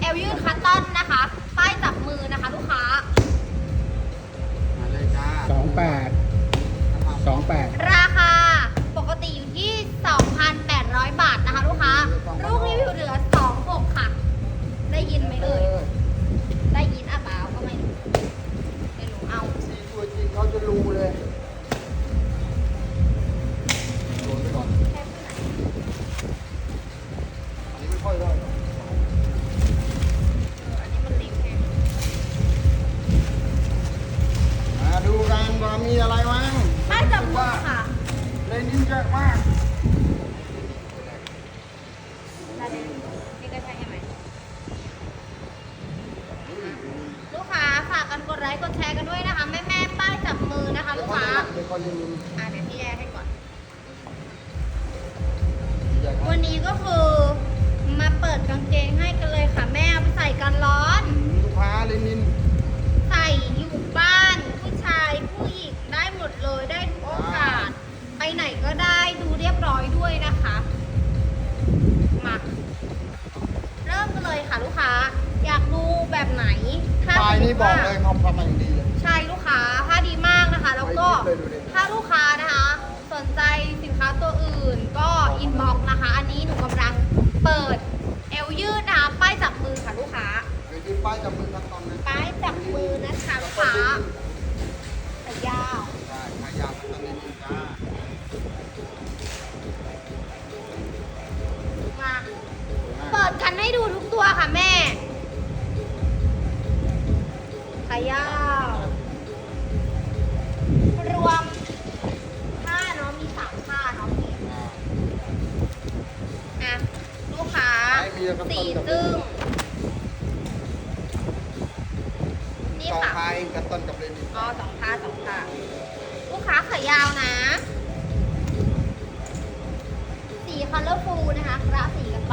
เอลยืดคัตตอนนะคะ ป้ายจับมือนะคะ ลูกค้า มาเลยจ้าสองแปด ลยค่ะลูกค้า อยากดูแบบไหนถ้าปลายสมมุนี่ติบอกว่าเลยเขาทำมาอย่างดีเลย ใช่ลูกค้าผ้าดีมากนะคะ แล้วก็ไปหยิบเลยดูดิ ถ้าลูกค้านะคะ สนใจสินค้าตัวอื่นก็อินบ็อกนะคะ อันนี้หนูกำลังเปิดเอวยืดนะคะป้ายจับมือค่ะลูกค้าเดี๋ยวยืนป้ายจับมือขั้นตอนนั้นป้ายจับมือนะคะลูกค้า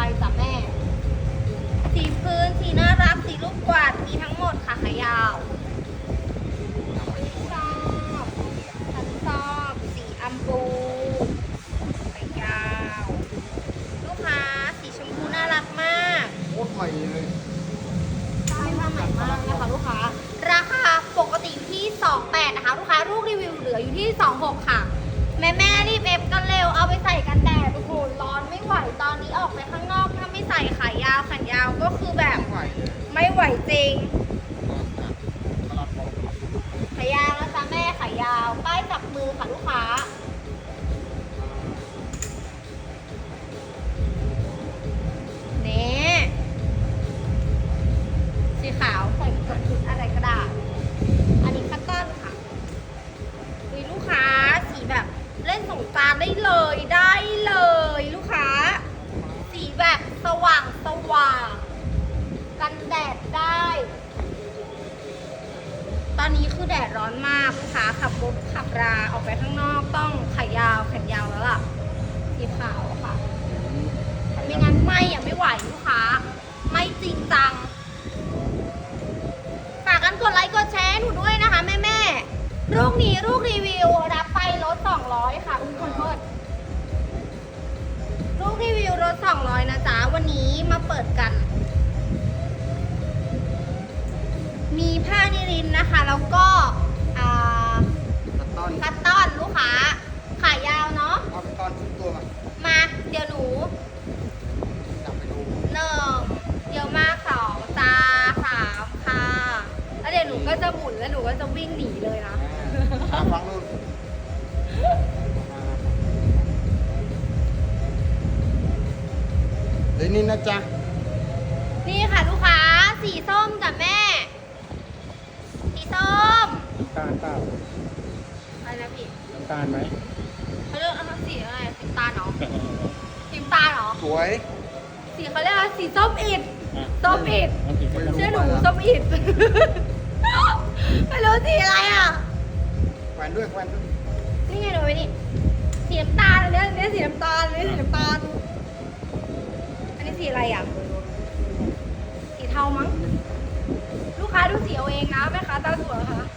ไปจ้ะแม่ สีพื้น สีน่ารัก สีลูกกวาด มีทั้งหมดค่ะขายาวชอบฉันชอบสีอัมพูขายาว ลูกค้าสีชมพูน่ารักมากโคตรใหม่เลยใช่ผ้าใหม่มากนะคะลูกค้า ราคาปกติอยู่ที่ 28 นะคะ ลูกค้าลูกรีวิวเหลืออยู่ที่ 26 ค่ะ แม่แม่ๆรีบเอฟกันาวก็คือแบบไม่ไหวจริง อนมากลูกค้าขับรถขับราออกไปข้างนอกต้องขายาวแขนยาวแล้วล่ะสีขาวค่ะ ไม่งั้นไม่อะไม่ไหวลูกค้า ไม่จริงจัง ฝากกันกดไลค์กดแชร์หนูด้วยนะคะแม่แม่ลูกนี้ลูกรีวิวรับไปลด200 ค่ะอุ้ยคนโทษลูกรีวิวลด200 นะจ๊ะ วันนี้มาเปิดกัน มีผ้านิรินนะคะ แล้วก็อ่า ขั้นตอน คัตตอนลูกค้า ขายาวเนาะ เอาขั้นตอนทุกตัวมา มาเดี๋ยวหนู จับไปดู หนึ่งเดี๋ยวมาสองจ้าสามค่ะ แล้วเดี๋ยวหนูก็ จะหมุนแล้วหนูก็จะวิ่งหนีเลยนะ อ่าฟังนู่นเลนินนะจ๊ะ นี่ค่ะลูกค้า สีส้มจ้ะแม่ สีส้มน้ำตาลเปล่าอะไรนะพี่น้ำตาลไหมเขาเรียกอะไรสีอะไรสีน้ำตาลเหรอสีน้ำตาลเหรอสวย สีเขาเรียกว่าสีส้มอิด อะส้มอิดน้ำตาลเชื่อหนูส้มอิด ไม่รู้สีอะไรอะแขวนด้วยแขวนด้วยนี่ไงหนูไปนี่สีน้ำตาลอันเนี้ยอันเนี้ยสีน้ำตาลอันนี้สีน้ำตาลอันนี้สีอะไรอะสีเทามั้ง ลูกค้าดูสีเอาเองนะแม่ค้าตาสวยค่ะ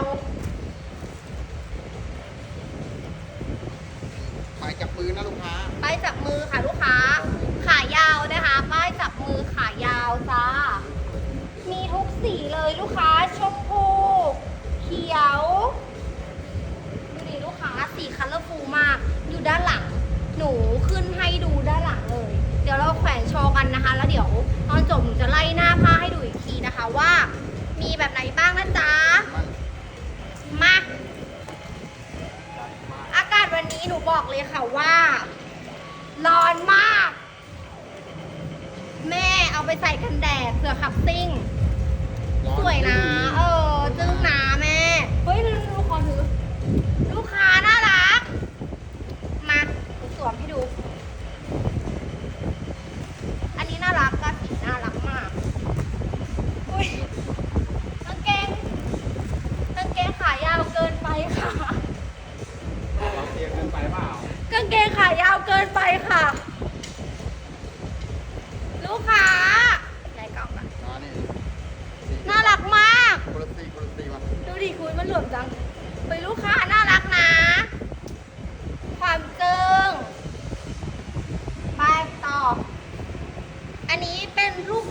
ไบอกเลยค่ะว่า ร้อนมาก แม่เอาไปใส่กันแดดเผื่อขับซิ่ง สวยนะ เออ จึ้งนะแม่ เฮ้ยดูดูขอถือ ลูกค้าน่ารัก มาหนูสวมให้ดู อันนี้น่ารักกะสีน่ารักมาก อุ้ยกางเกงกางเกงขายาวเกินไปค่ะ เราเตียงเกินไปเปล่ากางเกงขายาว เกินไปค่ะ ลูกค้าไหนกล่องอะอ่านี่น่ารักมากคุณตีคุณตีมาดูดิคุณมันหลวมจังเป็นลูกค้าน่ารักนะ ความเกิงไปต่อ อันนี้เป็นลูก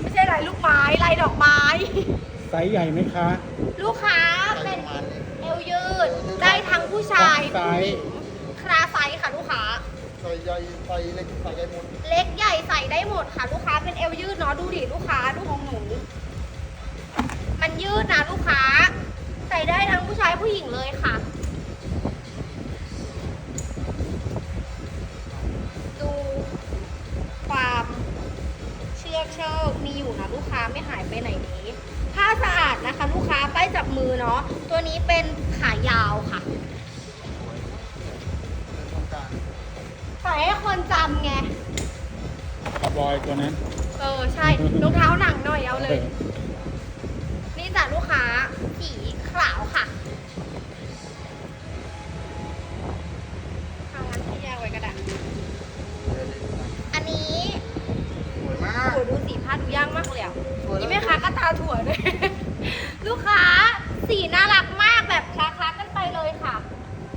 ไม่ใช่ลายลูกไม้ลายดอกไม้ ไซส์ใหญ่ไหมคะ ส่ใหญ่ใส่เล็กใส่ใหญ่หมดเล็กใหญ่ใส่ได้หมดค่ะ ลูกค้าเป็นเอวยืดเนาะดูดิลูกค้าดูของหนู มันยืดนะลูกค้า ใส่ได้ทั้งผู้ชายผู้หญิงเลยค่ะ ดูความเชือกเชือกมีอยู่นะลูกค้าไม่หายไปไหนนี้ผ้าสะอาดนะคะ ลูกค้าป้ายจับมือเนาะตัวนี้เป็นขายาวค่ะำไงกระบอยตัวนั้น เออใช่ รองเท้าหนังหน่อยเอาเลย นี่จ้ะลูกค้าสีขาวค่ะเอางั้นที่แยกไว้ก็ได้เดินดีนะอันนี้สวยมากโอ้ดูสีผ้าดูย่างมากเลยอะสวยนี่แม่ค้าก็ตาถั่วด้วย ลูกค้าสีน่ารักมากแบบคล้าๆกันไปเลยค่ะ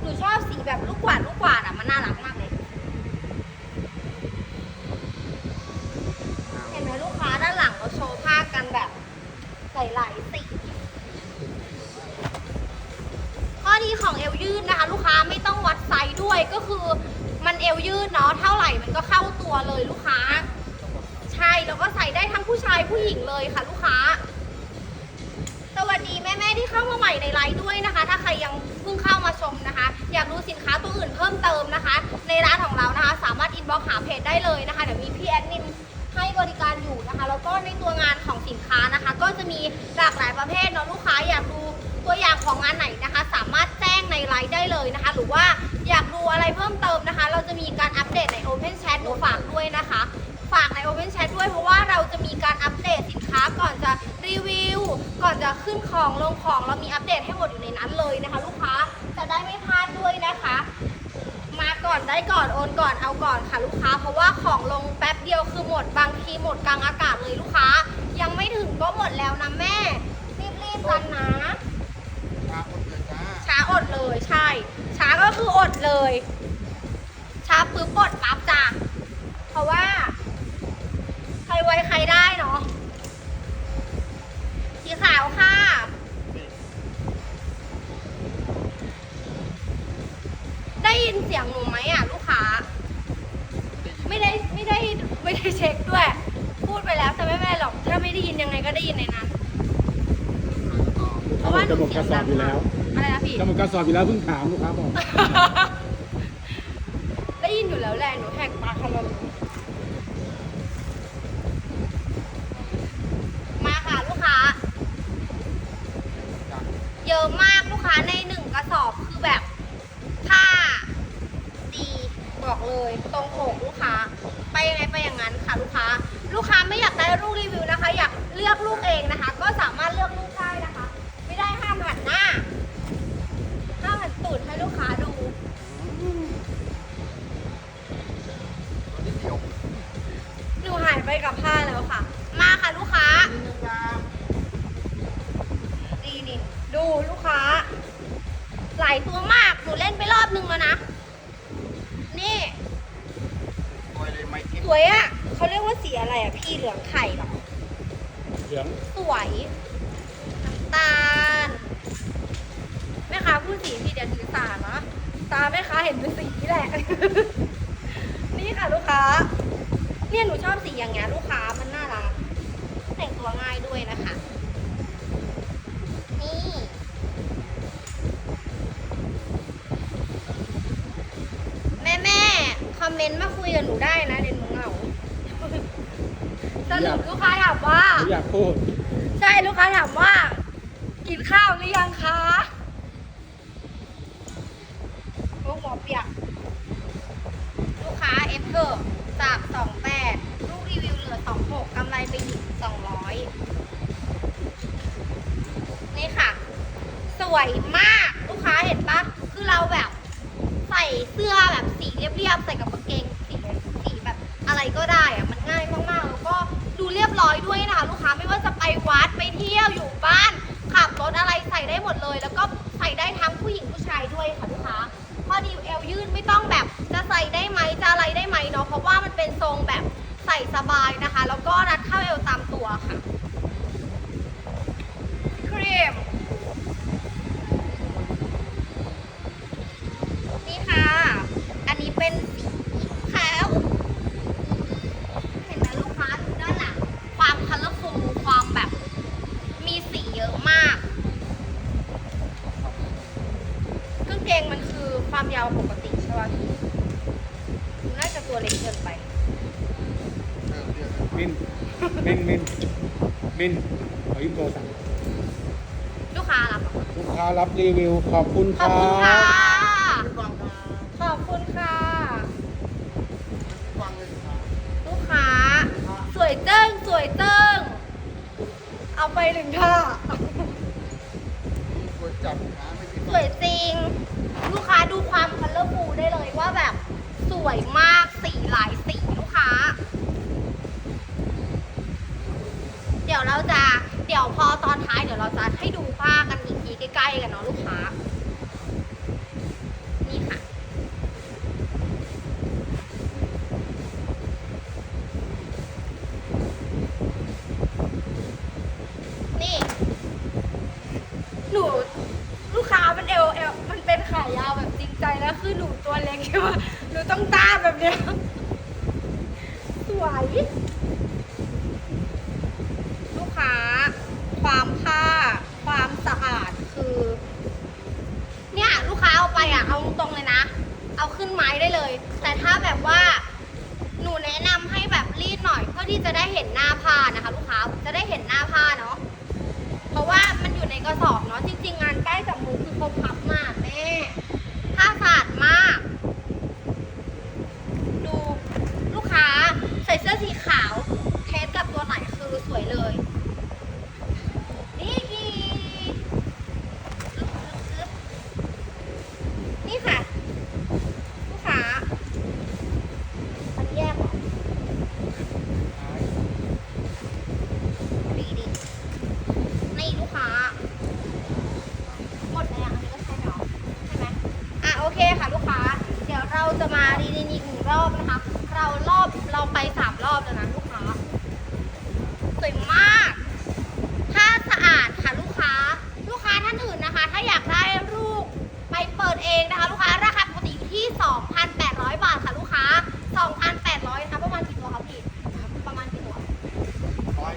หนูชอบสีแบบลูกกวาดลูกกวาดอะมันน่ารักมากเลย เห็นไหมลูกค้าด้านหลังเราโชว์ผ้ากันแบบ หลายๆสีข้อดีของเอวยืดนะคะ ลูกค้าไม่ต้องวัดไซส์ด้วยก็คือมันเอวยืดเนาะเท่าไหร่มันก็เข้าตัวเลยลูกค้า ใช่แล้วก็ใส่ได้ทั้งผู้ชายผู้หญิงเลยค่ะ ลูกค้า สวัสดีแม่ๆที่เข้ามาใหม่ในไลฟ์ด้วยนะคะ ถ้าใครยังเพิ่งเข้ามาชมนะคะ อยากดูสินค้าตัวอื่นเพิ่มเติมนะคะ ในร้านของเรานะคะ สามารถอินบ็อกหาเพจได้เลยนะคะเดี๋ยวมีพี่แอดมินให้บริการอยู่นะคะ แล้วก็ในตัวงาน สินค้านะคะ ก็จะมีหลากหลายประเภทเนาะลูกค้าอยากดูตัวอย่างของงานไหนนะคะ สามารถแจ้งในไลฟ์ได้เลยนะคะ หรือว่าอยากดูอะไรเพิ่มเติมนะคะ เราจะมีการอัปเดตใน Open Chat หนูฝากด้วยนะคะ ฝากใน Open Chat ด้วยเพราะว่าเราจะมีการอัปเดตสินค้าก่อนจะรีวิว ก่อนจะขึ้นของลงของเรามีอัปเดตให้หมดอยู่ในนั้นเลยนะคะ ลูกค้าจะได้ไม่พลาดด้วยนะคะ มาก่อน ได้ก่อนโอนก่อนเอาก่อนค่ะลูกค้า เพราะว่าของลงแป๊บเดียวคือหมดบางทีหมดกลางอากาศเลยลูกค้า ยังไม่ถึงก็หมดแล้วนะแม่ รีบๆกันนะมาคนเดินจ้าช้าอดเลยใช่ ช้าก็คืออดเลย ช้าปึ๊บอดปั๊บจ้ะเพราะว่า ใครไวใครได้เนาะสีขาวค่ะ ได้ยินเสียงหนูไหมอะลูกค้า ไม่ได้ไม่ได้ไม่ได้เช็คด้วย พูดไปแล้วแต่ไม่แม่หรอก ถ้าไม่ได้ยินยังไงก็ได้ยินในนั้น เพราะว่าหนูจะหมดเสีกยระงสอดับงอยู่มาแล้กวอะไรนะพี่จะหมดกระสอบอยู่แล้วเพิ่งถามลูกค้าบอก ได้ยินอยู่แล้วแหละหนูแหกปากทำไมมา ไปกับผ้าแล้วค่ะ มาค่ะลูกค้านิดนึงจ้าดีนี่ดูลูกายตัวมาก หนูเล่นไปรอบนึงแล้วนะ นี่โอยเลยไม่เก็บสวยอะ่ะ เขาเรียกว่าสีอะไรอะ่ะ พี่เหลืองไข่เหรอ เหลือง สวยน้ำตาลแม่ค้าพูดสีพี่เดี๋ยวถือสานะ ตาแม่ค้าเห็นเป็นสีแหละ นี่ค่ะลูกค้า เนี่ยหนูชอบสีอย่างเงี้ยลูกค้ามันน่ารักแต่งตัวง่ายด้วยนะคะ นี่แม่แม่ๆคอมเมนต์มาคุยกับหนูได้นะเดนมึงเหงาสรุปลูกค้าถามว่าหนูอยากพูด ใช่ลูกค้าถามว่า กินข้าวหรือยังคะลูกหมอเปียก ลูกค้าเอฟเทอร์จาก 28 ลูกรีวิวเหลือ 26กำไรไปอีก 200 นี่ค่ะ สวยมากลูกค้าเห็นปะคือเราแบบ ใส่เสื้อแบบสีเรียบๆใส่กับกางเกงสีสีแบบอะไรก็ได้อะมันง่ายมากๆแล้วก็ดูเรียบร้อยด้วยนะคะลูกค้าไม่ว่าจะไปวัดไปเที่ยวอยู่บ้านขับรถอะไรใส่ได้หมดเลย แล้วก็ใส่ได้ทั้งผู้หญิงผู้ชายด้วยค่ะลูกค้าพอดีเอวยืดไม่ต้องแบบจะใส่ได้ไหมจะอะไรได้ไหมเนาะเพราะว่ามันเป็นทรงแบบใส่สบายนะคะ แล้วก็รัดเข้าเอวตามตัวค่ะครีม นี่ค่ะ อันนี้เป็นสีขาว เห็นไหมลูกค้าดูด้านหลัง ความคัลเลอร์ฟูความแบบ มีสีเยอะมากกางเกงมันคือความยาวปกติใช่ป่ะพี่น่าจะตัวเล็กเกินไป เออเดี๋ยว มิน มิน มิน มินขอยืมโทรศัพท์ลูกค้ารับเหรอลูกค้ารับรีวิวขอบคุณขคอบรัคุณค่ะบฟังครับขอบคุณค่ะฟังเลยครับลูกค้า สวยเจิ้งสวยเจิ้ง เอาไปหนึ่งท่ากดจับขาไม่ติดสวยจริง ลูกค้าดูความคัลเลอร์ฟูได้เลยว่าแบบ สวยมากสีหลายสีลูกค้า เดี๋ยวเราจะเดี๋ยวพอตอนท้ายเดี๋ยวเราจะให้ดูผ้ากันอีกทีใกล้ๆกันเนาะลูกค้า นี่ค่ะ นี่ หนูลูกค้ามันเอวเอวมันเป็นขายาวแบบจริงใจแล้วคือหนูตัวเล็กใช่ไหมหนูต้องต้านแบบเนี้ยสวย ลูกค้า ความผ้า ความสะอาดคือ เนี่ย ลูกค้าเอาไปอะ เอาตรงๆเลยนะ เอาขึ้นไม้ได้เลย แต่ถ้าแบบว่า หนูแนะนำให้แบบรีดหน่อย เพื่อที่จะได้เห็นหน้าผ้านะคะ ลูกค้าจะได้เห็นหน้าผ้าเนาะ เพราะว่ามันอยู่ในกระสอบเนาะจริง ๆ งานใกล้จับมือคือเขาพับมากแม่ผ้าสะอาดมาก ดูลูกค้าใส่เสื้อสีขาว เทสกับตัวไหนคือสวยเลย นี่กีนี่ค่ะ ลูกค้าอันนี้แยกเหรอดีดีนี่ลูกค้า หมดแล้วอันนี้ก็ใช่เนาะใช่ไหมอะโอเคค่ะลูกค้า เราจะมารีนินอีกหนึ่งรอบนะคะ เรารอบเราไปสามรอบแล้วนะลูกค้าสวยมากถ้าสะอาดค่ะลูกค้า ลูกค้าท่านอื่นนะคะ ถ้าอยากได้ลูกไปเปิดเองนะคะ ลูกค้าราคาปกติอยู่ที่ 2,800 บาทค่ะลูกค้า2,800นะคะประมาณกี่ตัวครับพี่ประมาณกี่ตัว ร้อย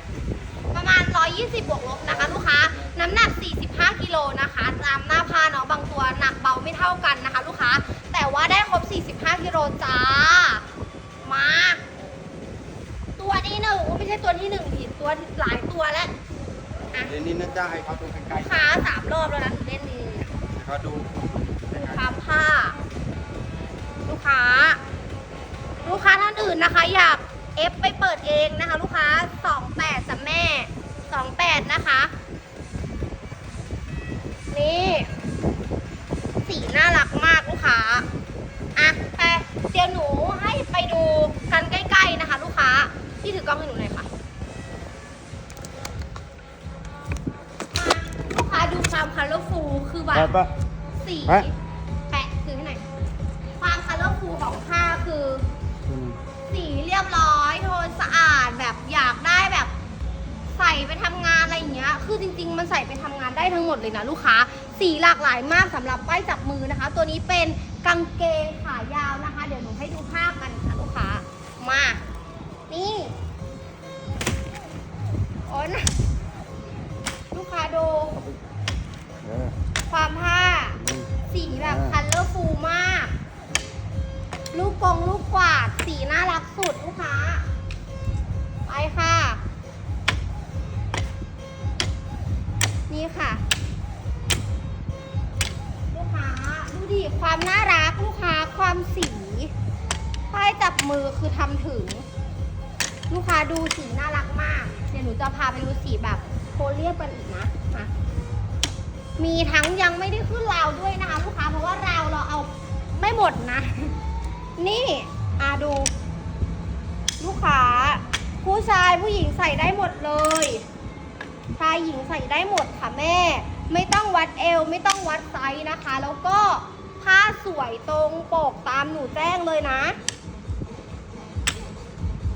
ประมาณ 120 บวกลบนะคะ ลูกค้า น้ำหนัก 45 กิโลนะคะตามหน้าผ้าเนาะ บางตัวหนักเบาไม่เท่ากันนะคะ ลูกค้า แต่ว่าได้ครบ 45 กิโลจ้า มา ตัวที่หนึ่งอุ๊ยไม่ใช่ตัวที่หนึ่งผิดตัวหลายตัวแล้วอะ เดี๋ยวนี้นะจ๊ะให้เขาดูใกล้ลูกค้าสามรอบแล้วนะถึงเล่นดีๆให้เขาดูดูควาผ้า ลูกค้า ลูกค้าท่านอื่นนะคะ อยากเอฟไปเปิดเองนะคะ ลูกค้า28จ้ะแม่สองแปดนะคะ วามคัลเลอร์ฟูคือแบบไปปะสสีแปะแปะคือที่ไหนความคัลเลอร์ฟูของผ้าคือสีเรียบร้อยโทนสะอาดแบบอยากได้แบบ ใส่ไปทำงานอะไรอย่างเงี้ย คือจริง ๆ มันใส่ไปทำงานได้ทั้งหมดเลยนะลูกค้า สีหลากหลายมากสำหรับป้ายจับมือนะคะ ตัวนี้เป็นกางเกงขายาวนะคะ เดี๋ยวหนูให้ดูภาพกันค่ะลูกค้า มา นี่ โอ้ยนะ งลูกกวาดสีน่ารักสุดลูกค้า ไปค่ะ นี่ค่ะ ลูกค้าดูดิความน่ารักลูกค้าความสีป้ายจับมือคือทำถึง ลูกค้าดูสีน่ารักมาก เดี๋ยวหนูจะพาไปดูสีแบบโคเรียกันอีกนะมามีทั้งยังไม่ได้ขึ้นราวด้วยนะคะลูกค้าเพราะว่าราวเราเอาไม่หมดนะ นี่อาดู ลูกค้า ผู้ชายผู้หญิงใส่ได้หมดเลย ชายหญิงใส่ได้หมดค่ะแม่ ไม่ต้องวัดเอว ไม่ต้องวัดไซส์นะคะ แล้วก็ผ้าสวยตรงปกตามหนูแจ้งเลยนะ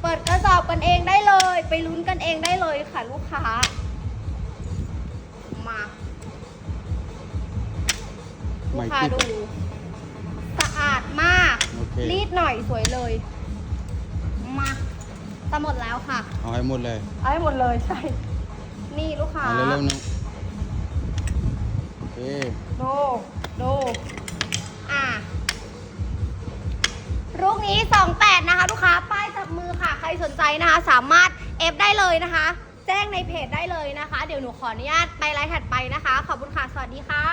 เปิดกระสอบกันเองได้เลย ไปลุ้นกันเองได้เลยค่ะลูกค้า มา ลูกค้าติด รีดหน่อยสวยเลย มาจะหมดแล้วค่ะ เอาให้หมดเลย เอาให้หมดเลยใช่ นี่ลูกค้าเอาเร็วๆน้องโอเคดูดูอะลูกนี้ 28 นะคะ ลูกค้า ป้ายจับมือค่ะ ใครสนใจนะคะ สามารถเอฟได้เลยนะคะ แจ้งในเพจได้เลยนะคะ เดี๋ยวหนูขออนุญาตไปไลฟ์ถัดไปนะคะ ขอบคุณค่ะ สวัสดีค่ะ